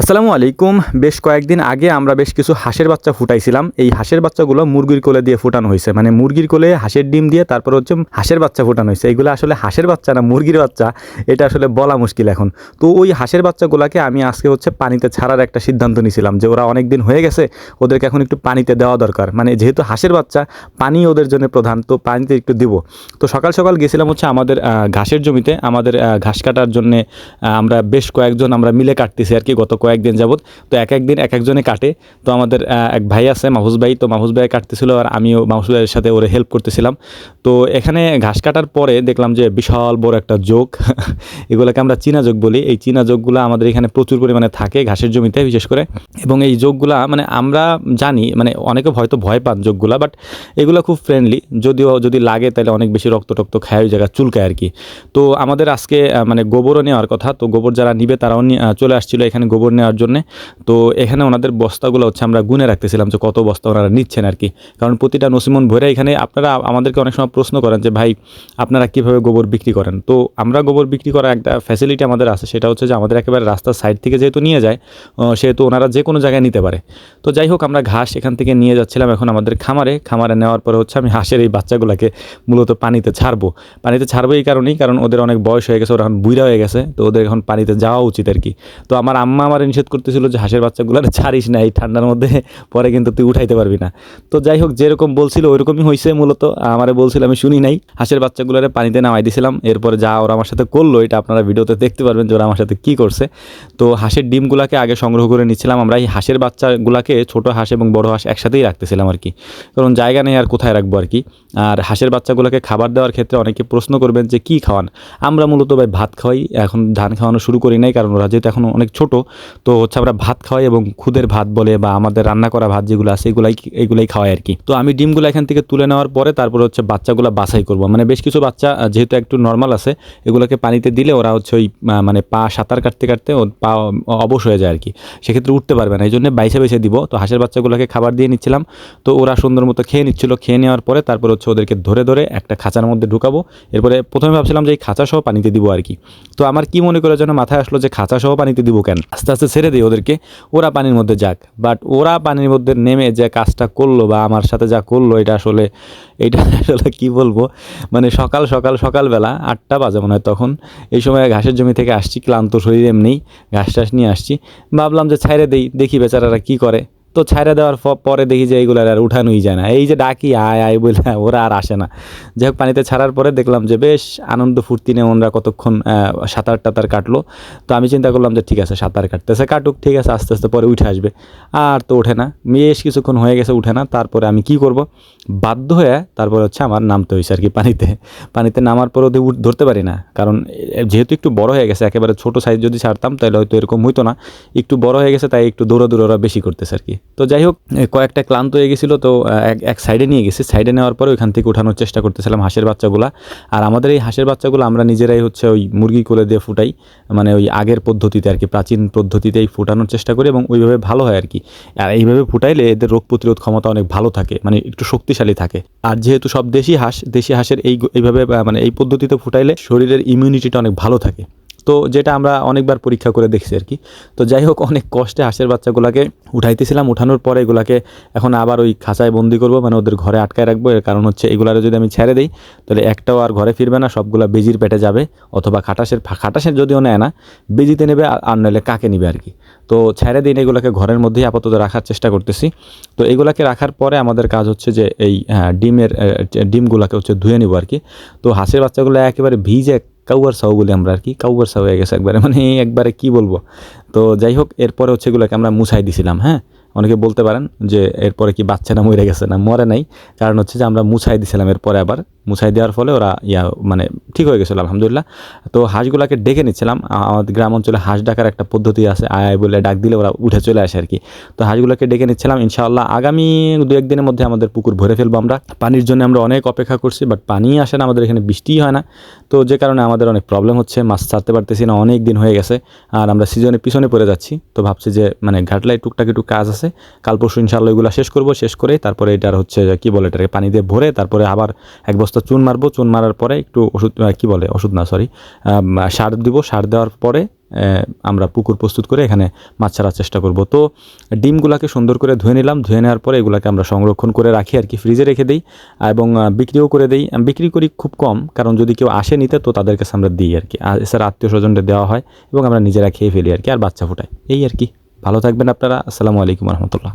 আসসালামু আলাইকুম। বেশ কয়েকদিন আগে আমরা বেশ কিছু হাঁসের বাচ্চা ফুটাইছিলাম। এই হাঁসের বাচ্চাগুলো মুরগির কোলে দিয়ে ফুটানো হয়েছে। মানে মুরগির কোলে হাঁসের ডিম দিয়ে তারপর হচ্ছে হাঁসের বাচ্চা ফুটানো হয়েছে। এগুলো আসলে হাঁসের বাচ্চা না, মুরগির বাচ্চা। এটা আসলে বলা মুশকিল এখন। তো ওই হাঁসের বাচ্চাগুলোকে আমি আজকে হচ্ছে পানিতে ছাড়ার একটা সিদ্ধান্ত নিয়েছিলাম যে ওরা অনেক দিন হয়ে গেছে, ওদেরকে এখন একটু পানিতে দেওয়া দরকার। মানে যেহেতু হাঁসের বাচ্চা, পানি ওদের জন্য প্রধান, তো পানিতে একটু দিব। তো সকাল সকাল গেছিলাম হচ্ছে আমাদের ঘাসের জমিতে। আমাদের ঘাস কাটার জন্য আমরা বেশ কয়েকজন আমরা মিলে কাটতেছি আর কি। গত কয়েকদিন যাবত তো এক একদিন এক একজনে কাটে। তো আমাদের এক ভাই আছে মাহফুজ ভাই। তো মাহফুজ ভাই কাটতেছিল আর আমিও মাহফুজ ভাইয়ের সাথে ওরে হেল্প করতেছিলাম। তো এখানে ঘাস কাটার পরে দেখলাম যে বিশাল বড় একটা যোগ এগুলোকে আমরা চীনা যোগ বলি। এই চীনা যোগগুলো আমাদের এখানে প্রচুর পরিমাণে থাকে ঘাসের জমিতে বিশেষ করে। এবং এই যোগগুলা মানে আমরা জানি মানে অনেকে হয়তো ভয় পান যোগগুলা বাট এগুলো খুব ফ্রেন্ডলি যদিও, যদি লাগে তাহলে অনেক বেশি রক্ত টক্ত খায়, ওই জায়গা চুলকায় আর কি। তো আমাদের আজকে মানে গোবরও নেওয়ার কথা। তো গোবর যারা নিবে তারাও চলে আসছিল। এখানে গোবর নেওয়ার জন্য। তো এখানে ওনাদের বস্তাগুলো হচ্ছে আমরা গুনে রাখতেছিলাম যে কত বস্তা ওনারা নিচ্ছেন আর কি। কারণ প্রতিটা নসিমন ভরে এখানে আপনারা আমাদেরকে অনেক সময় প্রশ্ন করেন যে, ভাই, আপনারা কীভাবে গোবর বিক্রি করেন? তো আমরা গোবর বিক্রি করার একটা ফ্যাসিলিটি আমাদের আছে। সেটা হচ্ছে যে, আমাদের একেবারে রাস্তার সাইড থেকে যেহেতু নিয়ে যায় সেহেতু ওনারা যে কোনো জায়গায় নিতে পারে। তো যাই হোক, আমরা ঘাস এখান থেকে নিয়ে যাচ্ছিলাম এখন আমাদের খামারে। খামারে নেওয়ার পরে হচ্ছে আমি হাঁসের এই বাচ্চাগুলোকে মূলত পানিতে ছাড়বো। পানিতে ছাড়বো এই কারণেই, কারণ ওদের অনেক বয়স হয়ে গেছে, ওরা এখন বুইরা হয়ে গেছে, তো ওদের এখন পানিতে যাওয়া উচিত আর কি। তো আমার আম্মা আমার নিষেধ করতেছিল যে হাঁসের বাচ্চাগুলো ছাড়িস না, এই ঠান্ডার মধ্যে পরে কিন্তু তুই উঠাইতে পারবি না। তো যাই হোক যেরকম বলছিল ওইরকমই হয়েছে মূলত। আমারে বলছিল, আমি শুনি নাই। হাঁসের বাচ্চাগুলোরে পানিতে নামাই দিয়েছিলাম এরপরে যা ওরা আমার সাথে করল, এটা আপনারা ভিডিওতে দেখতে পারবেন যে ওরা আমার সাথে কী করছে। তো হাঁসের ডিমগুলাকে আগে সংগ্রহ করে নিচ্ছিলাম আমরা। এই হাঁসের বাচ্চাগুলাকে ছোট হাঁস এবং বড় হাঁস একসাথেই রাখতেছিলাম আর কি। কারণ জায়গা নেই আর কোথায় রাখব আর কি। আর হাঁসের বাচ্চাগুলোকে খাবার দেওয়ার ক্ষেত্রে অনেকে প্রশ্ন করবেন যে, কী খাওয়ান? আমরা মূলত ভাই ভাত খাওয়াই। এখন ধান খাওয়ানো শুরু করি নাই, কারণ ওরা যেহেতু এখন অনেক ছোট তো হচ্ছে আমরা ভাত খাওয়াই এবং খুদের ভাত বলে বা আমাদের রান্না করা ভাত যেগুলো আছে, এগুলাই এগুলাই খাওয়াই আর কি তো আমি ডিমগুলো এখান থেকে তুলে নেওয়ার পরে তারপর হচ্ছে বাচ্চাগুলো বাছাই করব। মানে বেশ কিছু বাচ্চা যেহেতু একটু নর্মাল আছে, এগুলোকে পানিতে দিলে ওরা হচ্ছে ওই মানে পা সাঁতার কাটতে কাটতে পা অবশ হয়ে যায় আর কি সেক্ষেত্রে উঠতে পারবে না এই জন্য বাইসে বাইছে দিব। তো হাঁসের বাচ্চাগুলোকে খাবার দিয়ে নিচ্ছিলাম। তো ওরা সুন্দর মতো খেয়ে নিচ্ছিল। খেয়ে নেওয়ার পরে তারপর হচ্ছে ওদেরকে ধরে ধরে একটা খাঁচার মধ্যে ঢুকাবো। এরপরে প্রথমে ভাবছিলাম যে এই খাঁচা সহ পানিতে দিব আর কি তো আমার কি মনে করে যেন মাথায় আসলো যে খাঁচা সহ পানিতে দিব কেন? আস্তে আস্তে ছেড়ে দিই ওদেরকে, ওরা পানির মধ্যে যাক। বাট ওরা পানির মধ্যে নেমে যে কাজটা করল বা আমার সাথে যা করল, এটা আসলে এটা আসলে কি বলব? মানে সকাল সকাল, সকালবেলা আটটা বাজে মনে হয় তখন। এই সময় ঘাসের জমি থেকে আসছি, ক্লান্ত শরীর এমনি, ঘাস টাস নিয়ে আসছি। ভাবলাম যে ছেড়ে দেই, দেখি বেচারারা কি করে। তো ছাইরা দেওয়ার পরে দেখি যে এইগুলো আর উঠানোই যায় না। এই যে ডাকি, আয় আয় বলে ওরা আর আসে না। যাই হোক, পানিতে ছাড়ার পরে দেখলাম যে বেশ আনন্দ ফুর্তি নিয়ে ওনরা কতক্ষণ সাঁতার টাতার কাটলো। তো আমি চিন্তা করলাম যে ঠিক আছে, সাঁতার কাটতেছে, কাটুক, ঠিক আছে, আস্তে আস্তে পরে উঠে আসবে। আর তো ওঠে না। বেশ কিছুক্ষণ হয়ে গেছে, উঠে না। তারপরে আমি কি করব? বাধ্য হয়ে তারপরে হচ্ছে আমার নামতে হয়েছে আর কি পানিতে। পানিতে নামার পর ওদের ধরতে পারি না। কারণ যেহেতু একটু বড় হয়ে গেছে, একেবারে ছোট সাইজ যদি ছাড়তাম, তাহলে হয়তো এরকম হইতো না। একটু বড় হয়ে গেছে, তাই একটু দৌড়া দৌড়া বেশি করতেছে আর কি তো যাই হোক কয়েকটা ক্লান্ত হয়ে গেছিল, তো এক সাইডে নিয়ে গেছি। সাইডে নেওয়ার পরে ওইখান থেকে উঠানোর চেষ্টা করতেছিলাম হাঁসের বাচ্চাগুলা। আর আমাদের এই হাঁসের বাচ্চাগুলো আমরা নিজেরাই হচ্ছে ওই মুরগি কোলে দিয়ে ফুটাই মানে ওই আগের পদ্ধতিতে আর কি, প্রাচীন পদ্ধতিতেই ফুটানোর চেষ্টা করি এবং ওইভাবে ভালো হয় আর কি। আর এইভাবে ফুটাইলে এদের রোগ প্রতিরোধ ক্ষমতা অনেক ভালো থাকে মানে একটু শক্তিশালী থাকে। আর যেহেতু সব দেশি হাঁস, দেশি হাঁসের এই এইভাবে মানে এই পদ্ধতিতে ফুটাইলে শরীরের ইমিউনিটিটা অনেক ভালো থাকে। তো যেটা আমরা অনেকবার পরীক্ষা করে দেখছি আর কি। তো যাই হোক অনেক কষ্টে হাঁসের বাচ্চাগুলোকে উঠাইতেছিলাম উঠানোর পরে এগুলাকে এখন আবার ওই খাঁচায় বন্দি করব মানে ওদের ঘরে আটকায় রাখব। এর কারণ হচ্ছে এগুলারে যদি আমি ছেড়ে দিই তাহলে একটাও আর ঘরে ফিরবে না সবগুলা বেজির পেটে যাবে অথবা খাটাসের খাটাসের যদিও নেয় না বেজিতে নেবে আর- নইলে কাকে নিবে আর কি। তো ছেড়ে দিন এগুলোকে ঘরের মধ্যেই আপাতত রাখার চেষ্টা করতেছি। তো এগুলাকে রাখার পরে আমাদের কাজ হচ্ছে যে এই হ্যাঁ, ডিমের ডিমগুলোকে হচ্ছে ধুয়ে নিব আর কি। তো হাঁসের বাচ্চাগুলো একেবারে ভিজে কাউয়ার সাউ বলি আমরা আর কি, কাউয়ার সাউ হয়ে গেছে একবারে মানে একবারে কি বলব? তো যাই হোক, এরপরে হচ্ছে এগুলোকে আমরা মুছাই দিছিলাম হ্যাঁ? অনেকে বলতে পারেন যে এরপরে কি বাচ্চা না মরে গেছে না মরে নাই? কারণ হচ্ছে যে আমরা মুছাই দিছিলাম এরপরে আবার। মুছাই দেওয়ার ফলে ওরা ইয়া মানে ঠিক হয়ে গেছিল, আলহামদুলিল্লাহ। তো হাঁসগুলোকে ডেকে নিচ্ছিলাম। আমাদের গ্রাম অঞ্চলে হাঁস ডাকার একটা পদ্ধতি আছে, আয় বলে ডাক দিলে ওরা উঠে চলে আসে আর কি তো হাঁসগুলোকে ডেকে নিচ্ছিলাম, ইনশাআল্লাহ আগামী দু একদিনের মধ্যে আমাদের পুকুর ভরে ফেলব আমরা। পানির জন্য আমরা অনেক অপেক্ষা করছি বাট পানি আসে না, আমাদের এখানে বৃষ্টিই হয় না। তো যে কারণে আমাদের অনেক প্রবলেম হচ্ছে, মাছ ছাড়তে পারতেছি না, অনেক দিন হয়ে গেছে। আর আমরা সিজনে পিছনে পড়ে যাচ্ছি, তো ভাবছি যে মানে ঘাটলায় টুকটাক একটু কাজ আছে। কাল পরশু ইনশাআল্লাহ এগুলো শেষ করব, শেষ করে তারপরে এটার হচ্ছে কি বলে এটাকে, পানি দিয়ে ভরে তারপরে আবার এক বস্তা চুন মারবো, চুন মারার পরে একটু ওষুধ কি বলে, ওষুধ না সরি সার দিব, সার দেওয়ার পরে আমরা পুকুর প্রস্তুত করে এখানে মাছ ছাড়ার চেষ্টা করব। তো ডিমগুলোকে সুন্দর করে ধুয়ে নিলাম, ধুয়ে নেওয়ার পরে এগুলোকে আমরা সংরক্ষণ করে রাখি আর কি ফ্রিজে রেখে দিই এবং বিক্রিও করে দিই। বিক্রি করি খুব কম, কারণ যদি কেউ আসে নিতে, তো তাদের কাছে আমরা দিই আর কি। এছাড়া আত্মীয় স্বজনদের দেওয়া হয় এবং আমরা নিজেরা খেয়ে ফেলি আর কি, আর বাচ্চা ফুটাই। এই আর কি। ভালো থাকবেন আপনারা। আসসালামু আলাইকুম রহমতুল্লাহ।